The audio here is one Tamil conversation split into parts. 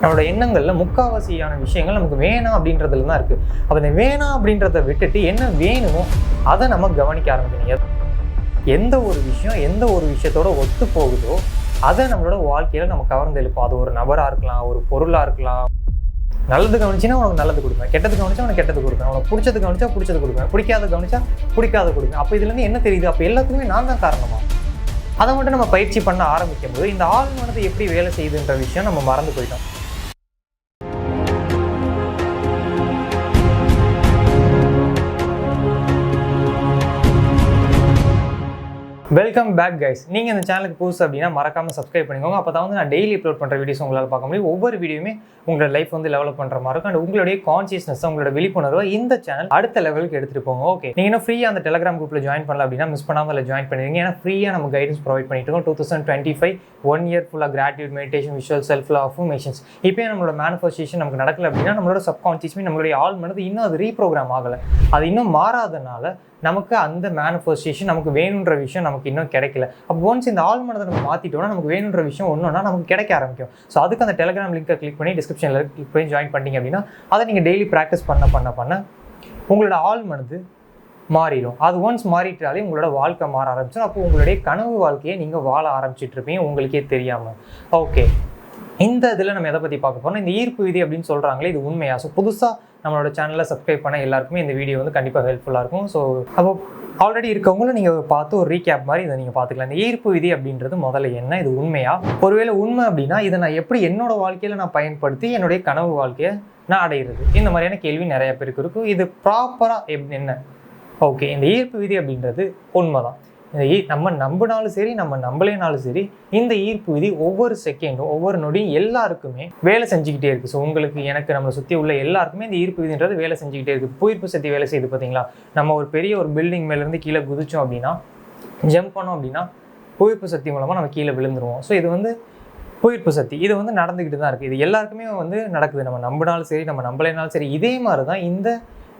நம்மளோட எண்ணங்களில் முக்காவாசியான விஷயங்கள் நமக்கு வேணாம் அப்படின்றதுல தான் இருக்குது அப்போ இந்த வேணாம் அப்படின்றத விட்டுட்டு என்ன வேணுமோ அதை நம்ம கவனிக்க ஆரம்பிக்கணும். எந்த ஒரு விஷயம் எந்த ஒரு விஷயத்தோட ஒத்து போகுதோ அதை நம்மளோட வாழ்க்கையில் நம்ம கவர்ந்து எழுப்போம் அது ஒரு நபராக இருக்கலாம் ஒரு பொருளாக இருக்கலாம். நல்லது கவனிச்சினா உனக்கு நல்லது கொடுப்பேன். கெட்டது கவனிச்சா உனக்கு கெட்டது கொடுப்பேன். உனக்கு பிடிச்சது கவனிச்சா பிடிச்சது கொடுப்பேன். பிடிக்காத கவனிச்சா பிடிக்காத கொடுப்பேன். அப்போ இதுலேருந்து என்ன தெரியுது? அப்போ எல்லாத்துக்குமே நான் தான் காரணமா? அதை மட்டும் நம்ம பயிற்சி பண்ண ஆரம்பிக்கும் போது இந்த ஆள் மனது எப்படி வேலை செய்யுதுன்ற விஷயம் நம்ம மறந்து போயிட்டோம். வெல்கம் பேக் கைஸ் நீங்கள் இந்த சேனலுக்கு புதுசு அப்படின்னா மறக்காம சப்ஸ்கிரைப் பண்ணிக்கோங்க. அப்போ தான் வந்து நான் டெய்லி அப்லோட் பண்ணுற வீடியோஸ் உங்களால் பார்க்க முடியும். ஒவ்வொரு வீடியோமே உங்களோட லைஃப் வந்து டெவலப் பண்ணுற மாதிரி இருக்கும். அண்ட் உங்களுடைய கான்சியஸ்னஸ் உங்களோட விழிப்புணர்வை இந்த சேனல் அடுத்த லெவலுக்கு எடுத்துகிட்டு போங்க. ஓகே நீங்கள் இன்னும் ஃப்ரீயாக அந்த டெலிகிராம் குரூப்பில் ஜாயின் பண்ணல அப்படின்னா மிஸ் பண்ணாமல் அதில் ஜாயின் பண்ணிடுங்க. ஏன்னா ஃப்ரீயாக நம்ம கைடன்ஸ் ப்ரொவைட் பண்ணிட்டு இருக்கோம். Two thousand twenty five one year ஃபுல்லாக gratitude meditation visual self affirmations இப்போ நம்மளோட மேனிஃபெஸ்டேஷன் நமக்கு நடக்கல அப்படின்னா நம்மளோட சப்கான்சியஸ்மே நம்மளுடைய ஆள் மனது இன்னும் அது ரீப்ரோக்ராம் ஆகலை. அது இன்னும் மாறாதனால நமக்கு அந்த மேனிஃபெஸ்டேஷன் நமக்கு வேணுன்ற விஷயம் நமக்கு இன்னும் கிடைக்கல. அப்போ ஒன்ஸ் இந்த ஆள் மனதை நம்ம மாற்றிட்டோம்னா நமக்கு வேணுன்ற விஷயம் ஒன்றுனா நமக்கு கிடைக்க ஆரம்பிக்கும். ஸோ அதுக்கு அந்த டெலிகிராம் லிங்கை கிளிக் பண்ணி டிஸ்கிரிப்ஷனில் கிளிக் பண்ணி ஜாயின் பண்ணிங்க அப்படின்னா அதை நீங்கள் டெய்லி ப்ராக்டிஸ் பண்ண பண்ண பண்ண உங்களோட ஆள் மனது மாறிடும். அது ஒன்ஸ் மாறிட்டாலே உங்களோட வாழ்க்கை மாற ஆரம்பிச்சிடும். அப்போ உங்களுடைய கனவு வாழ்க்கையை நீங்கள் வாழ ஆரம்பிச்சிட்ருப்பீங்க உங்களுக்கே தெரியாமல் ஓகே இந்த இதில் நம்ம எதை பற்றி பார்க்க போகிறோம் இந்த ஈர்ப்பு விதி அப்படின்னு சொல்கிறாங்களே இது உண்மையா? ஸோ புதுசாக நம்மளோட சேனலை சப்ஸ்கிரைப் பண்ண எல்லாருக்குமே இந்த வீடியோ வந்து கண்டிப்பாக ஹெல்ப்ஃபுல்லாக இருக்கும். ஸோ அப்போ ஆல்ரெடி இருக்கவங்களும் நீங்கள் பார்த்து ஒரு ரீகேப் மாதிரி இதை நீங்கள் பார்த்துக்கலாம். இந்த ஈர்ப்பு விதி அப்படின்றது முதல்ல என்ன? இது உண்மையா? ஒருவேளை உண்மை அப்படின்னா இதை நான் எப்படி என்னோட வாழ்க்கையில் நான் பயன்படுத்தி என்னுடைய கனவு வாழ்க்கையை நான் அடையிறது? இந்த மாதிரியான கேள்வி நிறைய பேருக்கு இருக்கும். இது ப்ராப்பராக எப் என்ன? ஓகே இந்த ஈர்ப்பு விதி அப்படின்றது உண்மை தான் நம்ம நம்பினாலும் சரி நம்ம நம்பலைனாலும் சரி இந்த ஈர்ப்பு விதி ஒவ்வொரு செகண்டும் ஒவ்வொரு நொடியும் எல்லாருக்குமே வேலை செஞ்சுக்கிட்டே இருக்குது ஸோ உங்களுக்கு எனக்கு நம்மளை சுற்றி உள்ள எல்லாருக்குமே இந்த ஈர்ப்பு விதின்றது வேலை செஞ்சுக்கிட்டே இருக்குது புயிர்ப்பு சக்தி வேலை செய்யுது பார்த்தீங்களா? நம்ம ஒரு பெரிய ஒரு பில்டிங் மேலேருந்து கீழே குதிச்சோம் அப்படின்னா ஜம்ப் பண்ணோம் அப்படின்னா புவிப்பு சக்தி மூலமாக நம்ம கீழே விழுந்துருவோம். ஸோ இது வந்து புயிர்ப்பு சக்தி. இது வந்து நடந்துக்கிட்டு தான் இருக்குது இது எல்லாருக்குமே வந்து நடக்குது. நம்ம நம்பினாலும் சரி நம்ம நம்பலைனாலும் சரி இதே மாதிரி தான் இந்த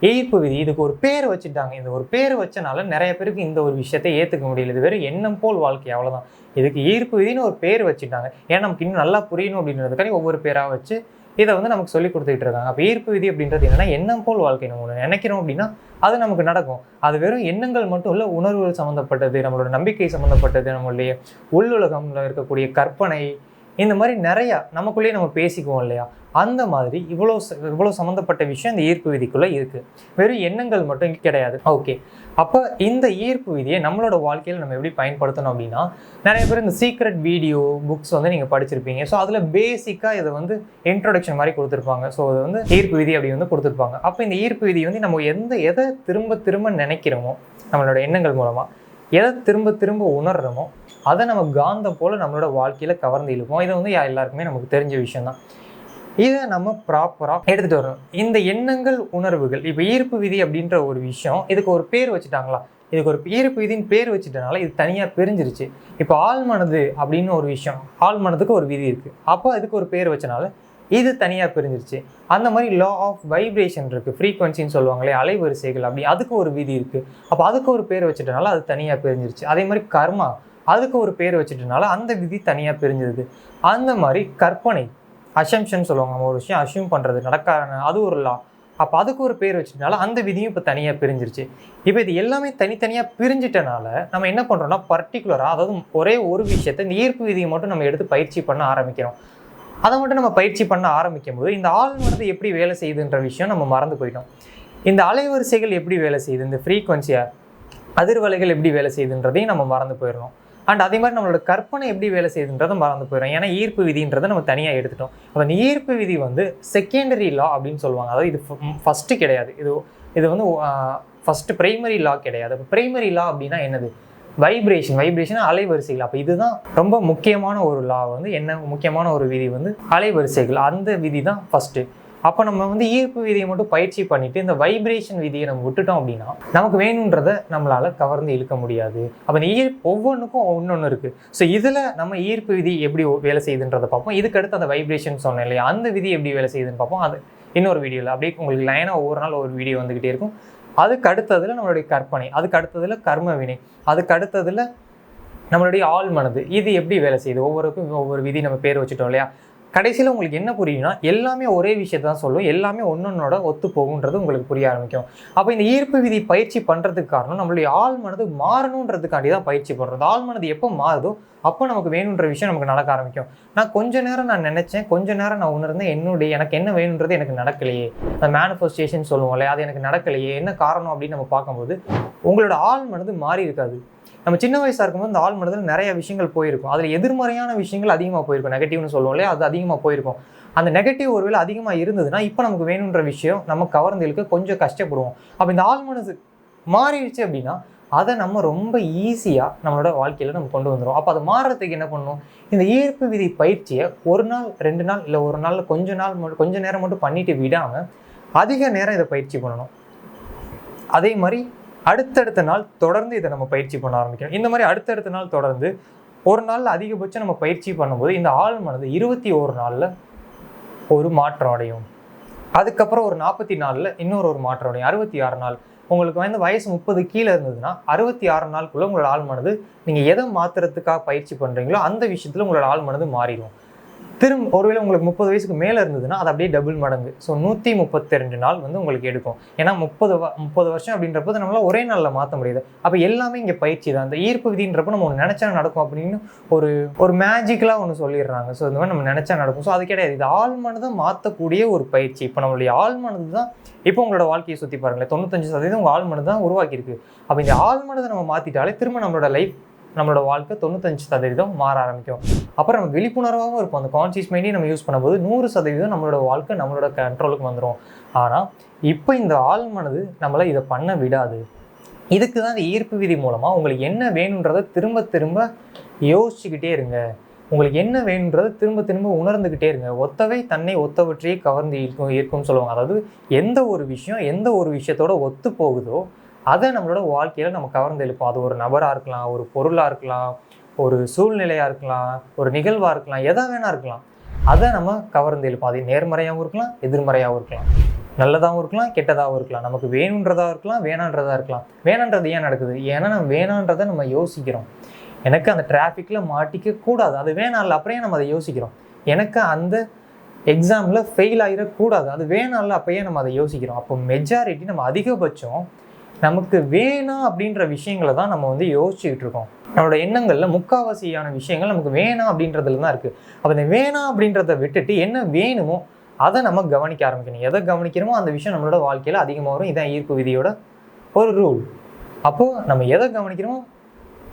ஈர்ப்பு விதி. இதுக்கு ஒரு பேர் வச்சுட்டாங்க. இந்த ஒரு பேர் வச்சனால நிறைய பேருக்கு இந்த ஒரு விஷயத்தை ஏற்றுக்க முடியல. இது வெறும் எண்ணம் போல் வாழ்க்கை அவ்வளோதான் இதுக்கு ஈர்ப்பு விதின்னு ஒரு பேர் வச்சுட்டாங்க. ஏன்னா நமக்கு இன்னும் நல்லா புரியணும் அப்படின்றதுக்காக ஒவ்வொரு பேராக வச்சு இதை வந்து நமக்கு சொல்லி கொடுத்துட்டு இருக்காங்க. அப்போ ஈர்ப்பு விதி அப்படின்றது என்னன்னா எண்ணம் போல் வாழ்க்கை. நம்ம ஒன்று நினைக்கிறோம் அப்படின்னா அது நமக்கு நடக்கும். அது வெறும் எண்ணங்கள் மட்டும் இல்லை உணர்வுகள் சம்மந்தப்பட்டது நம்மளோட நம்பிக்கை சம்மந்தப்பட்டது நம்மளுடைய உள்ளுலகம்ல இருக்கக்கூடிய கற்பனை இந்த மாதிரி நிறையா நமக்குள்ளேயே நம்ம பேசிக்குவோம் இல்லையா? அந்த மாதிரி இவ்வளோ ச- இவ்வளோ சம்மந்தப்பட்ட விஷயம் இந்த ஈர்ப்பு விதிக்குள்ளே இருக்குது வெறும் எண்ணங்கள் மட்டும் கிடையாது. ஓகே. அப்போ இந்த ஈர்ப்பு விதியை நம்மளோட வாழ்க்கையில் நம்ம எப்படி பயன்படுத்தணும் அப்படின்னா நிறைய பேர் இந்த சீக்ரெட் வீடியோ புக்ஸ் வந்து நீங்கள் படிச்சிருப்பீங்க. ஸோ அதில் பேசிக்காக இதை வந்து இன்ட்ரொடக்ஷன் மாதிரி கொடுத்துருப்பாங்க. ஸோ அது வந்து ஈர்ப்பு விதி அப்படி வந்து கொடுத்துருப்பாங்க. அப்போ இந்த ஈர்ப்பு விதி வந்து நம்ம எந்த எதை திரும்ப திரும்ப நினைக்கிறோமோ நம்மளோட எண்ணங்கள் மூலமாக எதை திரும்ப திரும்ப உணர்றோமோ அதை நம்ம காந்தம் போல் நம்மளோட வாழ்க்கையில் கவர்ந்து இழுப்போம். இது வந்து எல்லாருக்குமே நமக்கு தெரிஞ்ச விஷயந்தான் இதை நம்ம ப்ராப்பராக எடுத்துகிட்டு வரணும். இந்த எண்ணங்கள் உணர்வுகள் இப்போ ஈர்ப்பு விதி அப்படின்ற ஒரு விஷயம் இதுக்கு ஒரு பேர் வச்சுட்டாங்களா? இதுக்கு ஒரு ஈர்ப்பு விதின்னு பேர் வச்சுட்டனால இது தனியாக பிரிஞ்சிருச்சு. இப்போ ஆழ்மனது அப்படின்னு ஒரு விஷயம் ஆழ்மனதுக்கு ஒரு விதி இருக்குது அப்போ அதுக்கு ஒரு பேர் வச்சனால இது தனியாக பிரிஞ்சிருச்சு. அந்த மாதிரி லா ஆஃப் வைப்ரேஷன் இருக்குது ஃப்ரீக்வன்சின்னு சொல்லுவாங்களே அலைவரிசைகள் அப்படி. அதுக்கு ஒரு விதி இருக்குது அப்போ அதுக்கு ஒரு பேர் வச்சுட்டனால அது தனியாக பிரிஞ்சிருச்சு. அதே மாதிரி கர்மா அதுக்கு ஒரு பேர் வச்சுட்டனால அந்த விதி தனியாக பிரிஞ்சிருது. அந்த மாதிரி கற்பனை அசம்ஷன் சொல்லுவாங்க நம்ம ஒரு விஷயம் அசியூம் பண்ணுறது நடக்காத அது ஒரு லா அப்போ அதுக்கு ஒரு பேர் வச்சுட்டனால அந்த விதியும் இப்போ தனியாக பிரிஞ்சிருச்சு. இப்போ இது எல்லாமே தனித்தனியாக பிரிஞ்சிட்டனால நம்ம என்ன பண்ணுறோம்னா பர்டிகுலராக அதாவது ஒரே ஒரு விஷயத்தை இந்த ஈர்ப்பு விதியை மட்டும் நம்ம எடுத்து பயிற்சி பண்ண ஆரம்பிக்கிறோம். அதை மட்டும் நம்ம பயிற்சி பண்ண ஆரம்பிக்கும் போது இந்த ஆள் மருந்து எப்படி வேலை செய்யுதுன்ற விஷயம் நம்ம மறந்து போயிட்டோம். இந்த அலைவரிசைகள் எப்படி வேலை செய்யுது? இந்த ஃப்ரீக்வன்சியா அதிர்வலைகள் எப்படி வேலை செய்யுதுன்றதையும் நம்ம மறந்து போயிடுறோம். அண்ட் அதே மாதிரி நம்மளோட கற்பனை எப்படி வேலை செய்யுதுன்றதை மறந்து போயிடும் ஏன்னா ஈர்ப்பு விதின்றதை நம்ம தனியாக எடுத்துட்டோம். அப்போ அந்த ஈர்ப்பு விதி வந்து செகண்டரி லா அப்படின்னு சொல்லுவாங்க. அதாவது இது ஃபஸ்ட்டு கிடையாது. இது இது வந்து ஃபஸ்ட்டு ப்ரைமரி லா கிடையாது. அப்போ ப்ரைமரி லா அப்படின்னா என்னது? வைப்ரேஷன் வைப்ரேஷன் அலைவரிசைகள். அப்போ இதுதான் ரொம்ப முக்கியமான ஒரு லா வந்து என்ன முக்கியமான ஒரு விதி வந்து அலைவரிசைகள். அந்த விதி தான் ஃபஸ்ட்டு அப்போ நம்ம வந்து ஈர்ப்பு விதியை மட்டும் பயிற்சி பண்ணிட்டு இந்த வைப்ரேஷன் விதியை நம்ம விட்டுட்டோம் அப்படின்னா நமக்கு வேணுன்றதை நம்மளால் கவர்ந்து இழுக்க முடியாது. அப்போ இந்த ஈர் ஒவ்வொன்றுக்கும் ஒன்று இருக்குது ஸோ இதில் நம்ம ஈர்ப்பு விதி எப்படி வேலை செய்யுதுன்றதை பார்ப்போம். இதுக்கடுத்து அந்த வைப்ரேஷன் சொன்னேன் இல்லையா? அந்த விதி எப்படி வேலை செய்யுதுன்னு பார்ப்போம். அது இன்னொரு வீடியோவில் அப்படியே உங்களுக்கு லைனாக ஒவ்வொரு நாள் ஒரு வீடியோ வந்துக்கிட்டே இருக்கும். அதுக்கு அடுத்ததில் நம்மளுடைய கற்பனை அதுக்கு அடுத்ததில் கர்ம வினை அதுக்கு அடுத்ததில் நம்மளுடைய ஆள் மனது இது எப்படி வேலை செய்யுது? ஒவ்வொருக்கும் ஒவ்வொரு விதி நம்ம பேர் வச்சுட்டோம் இல்லையா? கடைசியில் உங்களுக்கு என்ன புரியும்னா எல்லாமே ஒரே விஷயத்தை தான் சொல்லும். எல்லாமே ஒன்றொன்னோட ஒத்து போகுன்றது உங்களுக்கு புரிய ஆரம்பிக்கும். அப்போ இந்த ஈர்ப்பு விதி பயிற்சி பண்ணுறதுக்கு காரணம் நம்மளுடைய ஆள் மனது மாறணுன்றதுக்காண்டி தான் பயிற்சி பண்ணுறது ஆள் மனது எப்போ மாறுதோ அப்போ நமக்கு வேணுன்ற விஷயம் நமக்கு நடக்க ஆரம்பிக்கும். நான் கொஞ்ச நேரம் நான் நினச்சேன் கொஞ்ச நேரம் நான் உணர்ந்தேன் என்னுடைய எனக்கு என்ன வேணுன்றது எனக்கு நடக்கலையே. அந்த மேனிஃபெஸ்டேஷன் சொல்லுவோம்ல அது எனக்கு நடக்கலையே என்ன காரணம் அப்படின்னு நம்ம பார்க்கும்போது உங்களோட ஆள் மனது மாறி இருக்காது. நம்ம சின்ன வயசாக இருக்கும்போது இந்த ஆள் மனதில் நிறைய விஷயங்கள் போயிருக்கும். அதில் எதிர்மறையான விஷயங்கள் அதிகமாக போயிருக்கும். நெகட்டிவ்னு சொல்லுவோம் இல்லையா? அது அதிகமாக போயிருக்கும். அந்த நெகட்டிவ் ஒருவேளை அதிகமாக இருந்ததுன்னா இப்போ நமக்கு வேணுன்ற விஷயம் நம்ம கவர்ந்து இழுக்க கொஞ்சம் கஷ்டப்படுவோம். அப்போ இந்த ஆள் மனது மாறிடுச்சு அப்படின்னா அதை நம்ம ரொம்ப ஈஸியாக நம்மளோட வாழ்க்கையில் நம்ம கொண்டு வந்துடும் அப்போ அது மாறுறதுக்கு என்ன பண்ணணும்? இந்த ஈர்ப்பு விதி பயிற்சியை ஒரு நாள் ரெண்டு நாள் இல்லை ஒரு நாளில் கொஞ்ச நாள் மட்டும் கொஞ்ச நேரம் மட்டும் பண்ணிட்டு விடாமல் அதிக நேரம் இதை பயிற்சி பண்ணணும். அதே மாதிரி அடுத்தடுத்த நாள் தொடர்ந்து இதை நம்ம பயிற்சி பண்ண ஆரம்பிக்கணும். இந்த மாதிரி அடுத்தடுத்த நாள் தொடர்ந்து ஒரு நாளில் அதிகபட்சம் நம்ம பயிற்சி பண்ணும்போது இந்த ஆள் மனது இருபத்தி ஒரு நாளில் ஒரு மாற்றம் அடையும். அதுக்கப்புறம் ஒரு நாற்பத்தி நாலில் இன்னொரு ஒரு மாற்றம் அடையும். அறுபத்தி ஆறு நாள். உங்களுக்கு வந்து வயசு முப்பது கீழே இருந்ததுன்னா அறுபத்தி ஆறு நாளுக்குள்ளே உங்களோட ஆள் மனது நீங்கள் எதை மாற்றுறதுக்காக பயிற்சி பண்ணுறீங்களோ அந்த விஷயத்தில் உங்களோட ஆள் மனது மாறிடும். திரும்ப ஒருவேளை உங்களுக்கு முப்பது வயசுக்கு மேலே இருந்ததுன்னா அது அப்படியே டபுள் மடங்கு. ஸோ நூற்றி முப்பத்தி ரெண்டு நாள் வந்து உங்களுக்கு எடுக்கும். ஏன்னா முப்பது வ முப்பது வருஷம் அப்படின்றப்போ நம்மளால் ஒரே நாளில் மாற்ற முடியுது. அப்போ எல்லாமே இங்கே பயிற்சி தான். அந்த ஈர்ப்பு விதின்றப்ப நம்ம ஒன்று நினச்சா நடக்கும் அப்படின்னு ஒரு ஒரு மேஜிக்கலாக ஒன்று சொல்லிடுறாங்க. ஸோ இந்த மாதிரி நம்ம நினச்சா நடக்கும். ஸோ அது கிடையாது. இது ஆள் மனதை மாற்றக்கூடிய ஒரு பயிற்சி. இப்போ நம்மளுடைய ஆள் மனது தான் இப்போ உங்களோட வாழ்க்கையை சுற்றி பாருங்களேன். தொண்ணூத்தஞ்சு சதவீதம் உங்கள் ஆள் மனது தான் உருவாக்கியிருக்கு. அப்போ இந்த ஆள் மனதை நம்ம மாற்றிட்டாலே திரும்ப நம்மளோட லைஃப் நம்மளோட வாழ்க்கை தொண்ணூத்தஞ்சு சதவீதம் மாற ஆரம்பிக்கும். அப்புறம் நம்ம விழிப்புணர்வாகவும் இருப்போம். அந்த கான்சியஸ் மைண்டே நம்ம யூஸ் பண்ணும்போது நூறு சதவீதம் நம்மளோட வாழ்க்கை நம்மளோட கண்ட்ரோலுக்கு வந்துடும் ஆனால் இப்போ இந்த ஆள் மனது நம்மளை இதை பண்ண விடாது. இதுக்கு தான் இந்த ஈர்ப்பு விதி மூலமாக உங்களுக்கு என்ன வேணுன்றதை திரும்ப திரும்ப யோசிச்சுக்கிட்டே இருங்க. உங்களுக்கு என்ன வேணுன்றதை திரும்ப திரும்ப உணர்ந்துக்கிட்டே இருங்க. ஒத்தவை தன்னை ஒத்தவற்றையே கவர்ந்து இருக்கும் இருக்கும்னு சொல்லுவாங்க. அதாவது எந்த ஒரு விஷயம் எந்த ஒரு விஷயத்தோட ஒத்து போகுதோ அதை நம்மளோட வாழ்க்கையில் நம்ம கவர்ந்து எழுப்போம் அது ஒரு நபராக இருக்கலாம் ஒரு பொருளாக இருக்கலாம் ஒரு சூழ்நிலையாக இருக்கலாம் ஒரு நிகழ்வாக இருக்கலாம் எதாக வேணா இருக்கலாம். அதை நம்ம கவர்ந்து எழுப்போம் அது நேர்மறையாகவும் இருக்கலாம் எதிர்மறையாகவும் இருக்கலாம். நல்லதாகவும் இருக்கலாம் கெட்டதாகவும் இருக்கலாம். நமக்கு வேணுன்றதாக இருக்கலாம் வேணான்றதாக இருக்கலாம். வேணான்றது ஏன் நடக்குது? ஏன்னா நம்ம வேணான்றதை நம்ம யோசிக்கிறோம். எனக்கு அந்த டிராஃபிக்கில் மாட்டிக்க கூடாது. அது வேணாம்ல அப்புறம் நம்ம அதை யோசிக்கிறோம்? எனக்கு அந்த எக்ஸாமில் ஃபெயில் ஆகிடக்கூடாது அது வேணாம்ல அப்பயே நம்ம அதை யோசிக்கிறோம். அப்போ மெஜாரிட்டி நம்ம அதிகபட்சம் நமக்கு வேணாம் அப்படின்ற விஷயங்களை தான் நம்ம வந்து யோசிச்சுக்கிட்டு இருக்கோம். நம்மளோட எண்ணங்களில் முக்காவாசியான விஷயங்கள் நமக்கு வேணாம் அப்படின்றதுல தான் இருக்குது அப்போ இந்த வேணாம் அப்படின்றத விட்டுட்டு என்ன வேணுமோ அதை நம்ம கவனிக்க ஆரம்பிக்கணும். எதை கவனிக்கிறோமோ அந்த விஷயம் நம்மளோட வாழ்க்கையில் அதிகமாக வரும். இதான் ஈர்ப்பு விதியோட ஒரு ரூல் அப்போது நம்ம எதை கவனிக்கிறோமோ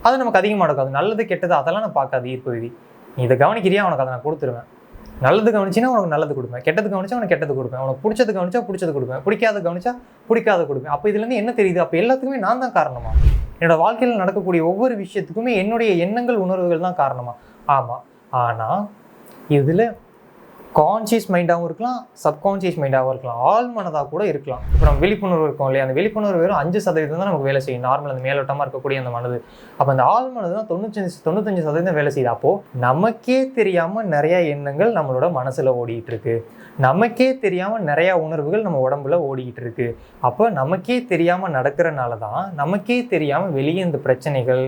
அது நமக்கு அதிகமாக நடக்காது. நல்லது கெட்டது அதெல்லாம் நான் பார்க்காது ஈர்ப்பு விதி. நீ இதை கவனிக்கிறியா? உனக்கு அதை நான் கொடுத்துருவேன். நல்லது கவனிச்சினா உனக்கு நல்லது கொடுப்பேன். கெட்டது கவனிச்சா உனக்கு கெட்டது கொடுப்பேன். உனக்கு பிடிச்சது கவனிச்சா பிடிச்சது கொடுப்பேன். பிடிக்காத கவனிச்சா பிடிக்காத கொடுப்பேன். அப்போ இதுலேருந்து என்ன தெரியுது? அப்போ எல்லாத்துக்குமே நான் தான் காரணமா? என்னோட வாழ்க்கையில் நடக்கக்கூடிய ஒவ்வொரு விஷயத்துக்குமே என்னுடைய எண்ணங்கள் உணர்வுகள் தான் காரணமா? ஆமாம் ஆனால் இதில் கான்ஷியஸ் மைண்டாகவும் இருக்கலாம் சப்கான்ஷியஸ் மைண்டாகவும் இருக்கலாம். ஆள் மனதாக கூட இருக்கலாம். இப்போ நம்ம விழிப்புணர்வு இருக்கும் இல்லையா? அந்த விழிப்புணர்வு வெறும் அஞ்சு சதவீதம் தான் நமக்கு வேலை செய்யும். நார்மல் அந்த மேலோட்டமாக இருக்கக்கூடிய அந்த மனது. அப்போ அந்த ஆள் மனது தான் தொண்ணூத்தஞ்சு தொண்ணூத்தஞ்சு சதவீதம் வேலை செய்யுது. அப்போது நமக்கே தெரியாமல் நிறையா எண்ணங்கள் நம்மளோட மனசில் ஓடிட்டு இருக்கு. நமக்கே தெரியாமல் நிறையா உணர்வுகள் நம்ம உடம்புல ஓடிக்கிட்டு இருக்கு. அப்போ நமக்கே தெரியாமல் நடக்கிறனால தான் நமக்கே தெரியாமல் வெளியே இந்த பிரச்சனைகள்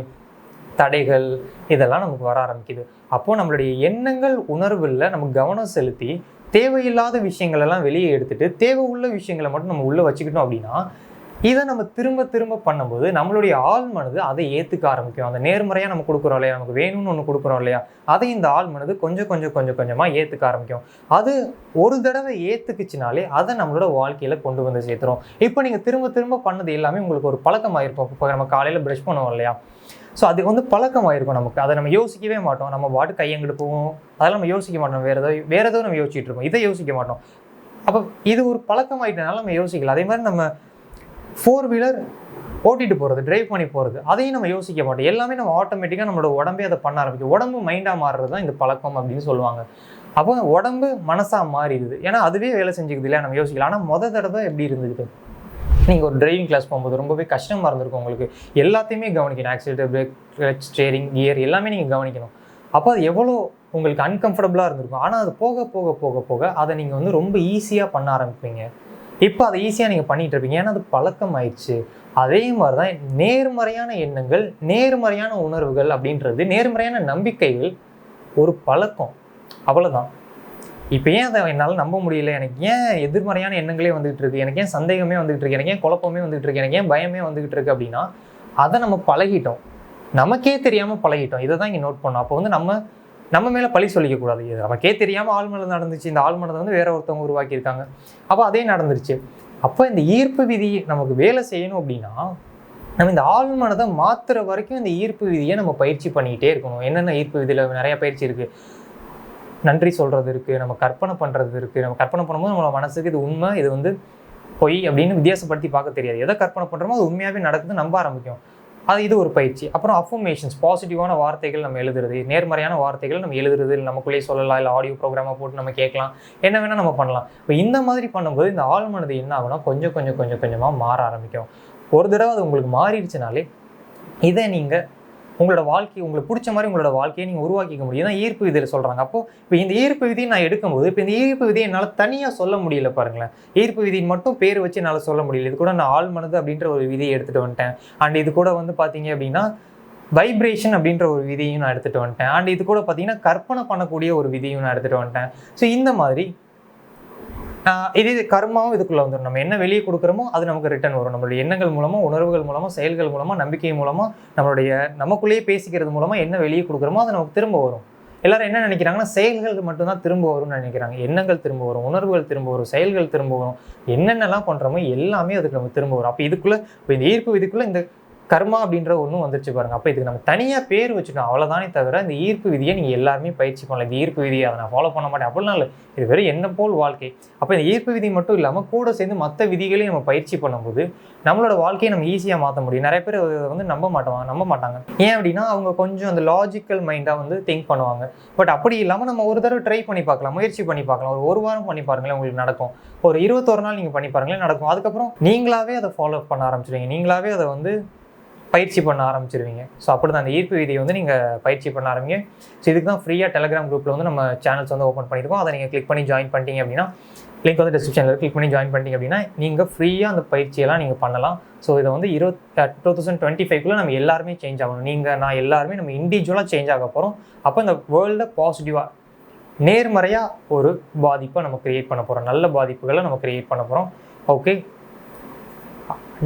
தடைகள் இதெல்லாம் நமக்கு வர ஆரம்பிக்குது. அப்போது நம்மளுடைய எண்ணங்கள் உணர்வுகளில் நம்ம கவனம் செலுத்தி தேவையில்லாத விஷயங்களெல்லாம் வெளியே எடுத்துகிட்டு தேவை உள்ள விஷயங்களை மட்டும் நம்ம உள்ளே வச்சுக்கிட்டோம் அப்படின்னா இதை நம்ம திரும்ப திரும்ப பண்ணும்போது நம்மளுடைய ஆள் மனது அதை ஏற்றுக்க ஆரம்பிக்கும். அந்த நேர்மறையாக நம்ம கொடுக்குறோம் இல்லையா? நமக்கு வேணும்னு ஒன்று கொடுக்குறோம் இல்லையா? அதை இந்த ஆள் மனது கொஞ்சம் கொஞ்சம் கொஞ்சம் கொஞ்சமாக ஏற்றுக்க ஆரம்பிக்கும். அது ஒரு தடவை ஏற்றுக்குச்சுனாலே அதை நம்மளோட வாழ்க்கையில் கொண்டு வந்து சேர்த்துரும். இப்போ நீங்கள் திரும்ப திரும்ப பண்ணது எல்லாமே உங்களுக்கு ஒரு பழக்கமாயிருக்கும். இப்போ நம்ம காலையில் ப்ரஷ் பண்ணுவோம் இல்லையா? ஸோ அது வந்து பழக்கமாயிருக்கும் நமக்கு. அதை நம்ம யோசிக்கவே மாட்டோம். நம்ம பாட்டு கையங்கிட்டு போவோம் அதெல்லாம் நம்ம யோசிக்க மாட்டோம். வேறு ஏதோ வேறு ஏதோ நம்ம யோசிச்சுட்டு இருக்கோம் இதை யோசிக்க மாட்டோம். அப்போ இது ஒரு பழக்கமாயிட்டனால நம்ம யோசிக்கல. அதே மாதிரி நம்ம ஃபோர் வீலர் ஓட்டிட்டு போகிறது டிரைவ் பண்ணி போகிறது அதையும் நம்ம யோசிக்க மாட்டோம். எல்லாமே நம்ம ஆட்டோமேட்டிக்காக நம்மளோட உடம்பே அதை பண்ண ஆரம்பிக்கும். உடம்பு மைண்டாக மாறுறது தான் இந்த பழக்கம் அப்படின்னு சொல்லுவாங்க. அப்போ உடம்பு மனசாக மாறிடுது. ஏன்னா அதுவே வேலை செஞ்சுக்குது இல்லையா? நம்ம யோசிக்கலாம் ஆனால் மொதல் தடவை எப்படி இருந்துக்கிட்டு நீங்கள் ஒரு டிரைவிங் கிளாஸ் போகும்போது ரொம்பவே கஷ்டமாக இருந்திருக்கும் உங்களுக்கு. எல்லாத்தையுமே கவனிக்கணும். Accelerator brake clutch steering gear எல்லாமே நீங்கள் கவனிக்கணும். அப்போ அது எவ்வளோ உங்களுக்கு அன்கம்ஃபர்டபுளாக இருந்திருக்கும். ஆனால் அது போக போக போக போக அதை நீங்கள் வந்து ரொம்ப ஈஸியாக பண்ண ஆரம்பிப்பீங்க. இப்போ அதை ஈஸியாக நீங்கள் பண்ணிகிட்டு இருப்பீங்க. ஏன்னா அது பழக்கம் ஆயிடுச்சு அதே மாதிரி தான் நேர்மறையான எண்ணங்கள் நேர்மறையான உணர்வுகள் அப்படின்றது நேர்மறையான நம்பிக்கைகள் ஒரு பழக்கம். அவ்வளோதான் இப்போ ஏன் அதை என்னால் நம்ப முடியல? எனக்கு ஏன் எதிர்மறையான எண்ணங்களே வந்துகிட்டு இருக்கு? எனக்கு ஏன் சந்தேகமே வந்துகிட்டு இருக்கு? எனக்கு ஏன் குழப்பமே வந்துகிட்டு இருக்கு? எனக்கு ஏன் பயமே வந்துகிட்டு இருக்கு அப்படின்னா அதை நம்ம பழகிட்டோம். நமக்கே தெரியாமல் பழகிட்டோம். இதை தான் இங்கே நோட் பண்ணோம். அப்போ வந்து நம்ம நம்ம மேலே பழி சொல்லிக்கக்கூடாது. இது நமக்கே தெரியாமல் ஆழ்மனது நடந்துச்சு. இந்த ஆழ்மனதை வந்து வேற ஒருத்தவங்க உருவாக்கியிருக்காங்க. அப்போ அதே நடந்துருச்சு. அப்போ இந்த ஈர்ப்பு விதி நமக்கு வேலை செய்யணும் அப்படின்னா நம்ம இந்த ஆழ்மனதை மாத்துற வரைக்கும் இந்த ஈர்ப்பு விதியை நம்ம பயிற்சி பண்ணிக்கிட்டே இருக்கணும். என்னென்ன ஈர்ப்பு விதியில் நிறைய பயிற்சி இருக்குது நன்றி சொல்கிறது இருக்குது நம்ம கற்பனை பண்ணுறது இருக்குது நம்ம கற்பனை பண்ணும்போது நம்மளோட மனசுக்கு இது உண்மை இது வந்து பொய் அப்படின்னு வித்தியாசப்படுத்தி பார்க்க தெரியாது. எதை கற்பனை பண்ணுறோமோ அது உண்மையாகவே நடக்குது நம்ப ஆரம்பிக்கும். அது இது ஒரு பயிற்சி. அப்புறம் அஃபர்மேஷன்ஸ் பாசிட்டிவான வார்த்தைகள் நம்ம எழுதுறது. நேர்மறையான வார்த்தைகள் நம்ம எழுதுறது. இல்லை நமக்குள்ளேயே சொல்லலாம் இல்லை ஆடியோ ப்ரோக்ராமாக போட்டு நம்ம கேட்கலாம். என்ன வேணால் நம்ம பண்ணலாம். இப்போ இந்த மாதிரி பண்ணும்போது இந்த ஆழ்மனது என்ன ஆகும்னா கொஞ்சம் கொஞ்சம் கொஞ்சம் கொஞ்சமாக மாற ஆரம்பிக்கும். ஒரு தடவை அது உங்களுக்கு மாறிடுச்சுனாலே இதை நீங்கள் உங்களோட வாழ்க்கை உங்களுக்கு பிடிச்ச மாதிரி உங்களோட வாழ்க்கையை நீங்கள் உருவாக்கிக்க முடியும். தான் ஈர்ப்பு விதியில் சொல்கிறாங்க அப்போ இப்போ இந்த ஈர்ப்பு விதியை நான் எடுக்கும்போது இப்போ இந்த ஈர்ப்பு விதியை என்னால் தனியாக சொல்ல முடியல பாருங்களேன். ஈர்ப்பு விதியின் மட்டும் பேர் வச்சு என்னால் சொல்ல முடியல. இது கூட நான் ஆள் மனது அப்படின்ற ஒரு விதியை எடுத்துகிட்டு வந்துட்டேன். அண்ட் இது கூட வந்து பார்த்தீங்க அப்படின்னா வைப்ரேஷன் அப்படின்ற ஒரு விதியும் நான் எடுத்துகிட்டு வந்துட்டேன். அண்ட் இது கூட பார்த்தீங்கன்னா கற்பனை பண்ணக்கூடிய ஒரு விதியும் நான் எடுத்துகிட்டு வந்துட்டேன். ஸோ இந்த மாதிரி இது இது கர்மாவும் இதுக்குள்ளே வந்துடும் நம்ம என்ன வெளியே கொடுக்குறோமோ அது நமக்கு ரிட்டர்ன் வரும். நம்மளுடைய எண்ணங்கள் மூலமாக உணர்வுகள் மூலமாக செயல்கள் மூலமாக நம்பிக்கை மூலமாக நம்மளுடைய நமக்குள்ளேயே பேசிக்கிறது மூலமாக என்ன வெளியே கொடுக்குறோமோ அது நமக்கு திரும்ப வரும். எல்லாரும் என்ன நினைக்கிறாங்கன்னா செயல்கள் மட்டும்தான் திரும்ப வரும்னு நினைக்கிறாங்க. எண்ணங்கள் திரும்ப வரும் உணர்வுகள் திரும்ப வரும் செயல்கள் திரும்ப வரும். என்னென்னலாம் பண்ணுறோமோ எல்லாமே அதுக்கு நமக்கு திரும்ப வரும். அப்போ இதுக்குள்ளே இப்போ இந்த ஈர்ப்பு இதுக்குள்ளே இந்த கர்மா அப்படின்ற ஒன்றும் வந்துருச்சு பாருங்க. அப்போ இதுக்கு நம்ம தனியாக பேர் வச்சுட்டோம். அவ்வளோதானே தவிர இந்த ஈர்ப்பு விதியை நீங்கள் எல்லாருமே பயிற்சி பண்ணலாம். இந்த ஈர்ப்பு விதியை அதை நான் ஃபாலோ பண்ண மாட்டேன். அப்படிலாம் இல்லை இது வெறும் என்ன போல் வாழ்க்கை. அப்போ இந்த ஈர்ப்பு விதி மட்டும் இல்லாமல் கூட சேர்ந்து மற்ற விதிகளையும் நம்ம பயிற்சி பண்ணும்போது நம்மளோட வாழ்க்கையை நம்ம ஈஸியாக மாற்ற முடியும். நிறைய பேர் அதை வந்து நம்ப மாட்டாங்க நம்ப மாட்டாங்க. ஏன் அப்படின்னா அவங்க கொஞ்சம் அந்த லாஜிக்கல் மைண்டாக வந்து திங்க் பண்ணுவாங்க. பட் அப்படி இல்லாமல் நம்ம ஒரு தடவை ட்ரை பண்ணி பார்க்கலாம் முயற்சி பண்ணி பார்க்கலாம். ஒரு ஒரு வாரம் பண்ணி பாருங்களேன் உங்களுக்கு நடக்கும். ஒரு இருபத்தொரு நாள் நீங்கள் பண்ணி பாருங்களேன் நடக்கும். அதுக்கப்புறம் நீங்களாவே அதை ஃபாலோ பண்ண ஆரம்பிச்சிடுவீங்க. நீங்களாவே அதை வந்து பயிற்சி பண்ண ஆரம்பிச்சிருவீங்க. ஸோ அப்படி தான் அந்த ஈர்ப்பு விதியை வந்து நீங்கள் பயிற்சி பண்ண ஆரம்பிங்க. ஸோ இதுக்கு தான் ஃப்ரீயாக டெலிகிராம் குரூப்பில் வந்து நம்ம சேனல்ஸ் வந்து ஓப்பன் பண்ணியிருக்கோம். அதை நீங்கள் கிளிக் பண்ணி ஜாயின் பண்ணிட்டீங்க அப்படின்னா லிங்க் வந்து டிஸ்கிரிப்ஷனில் கிளிக் பண்ணி ஜாயின் பண்ணிட்டீங்க அப்படின்னா நீங்கள் ஃப்ரீயாக அந்த பயிற்சியெல்லாம் நீங்கள் பண்ணலாம். ஸோ இதை வந்து இருபத் டூ தௌசண்ட் டுவெண்ட்டி ஃபைவ்க்குள்ளே நம்ம எல்லாருமே சேஞ்ச் ஆகணும். நீங்கள் நான் எல்லாருமே நம்ம இண்டிவிஜுவலாக சேஞ்ச் ஆக போகிறோம் அப்போ இந்த வேர்ல்டை பாசிட்டிவாக நேர்மறையாக ஒரு பாதிப்பை நம்ம கிரியேட் பண்ண போகிறோம் நல்ல பாதிப்புகளை நம்ம கிரியேட் பண்ண போகிறோம் ஓகே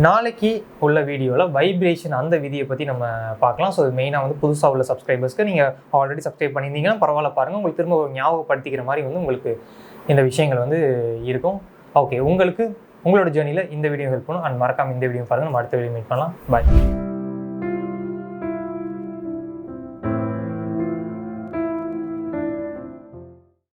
நாளைக்கு உள்ள வீடியோவில் வைப்ரேஷன் அந்த விதியை பற்றி நம்ம பார்க்கலாம். ஸோ மெயினாக வந்து புதுசாக உள்ள சப்ஸ்கிரைபர்ஸ்க்கு நீங்கள் ஆல்ரெடி சப்ஸ்கிரைப் பண்ணியிருந்தீங்கன்னா பரவாயில்ல பாருங்கள் உங்களுக்கு திரும்ப ஒரு ஞாபகப்படுத்திக்கிற மாதிரி வந்து உங்களுக்கு இந்த விஷயங்கள் வந்து இருக்கும். ஓகே உங்களுக்கு உங்களோட ஜேர்னியில் இந்த வீடியோ ஹெல்ப் பண்ணும். அண்ட் மறக்காமல் இந்த வீடியோ பாருங்கள் நம்ம அடுத்த வீடியோ மீட் பண்ணலாம். பாய்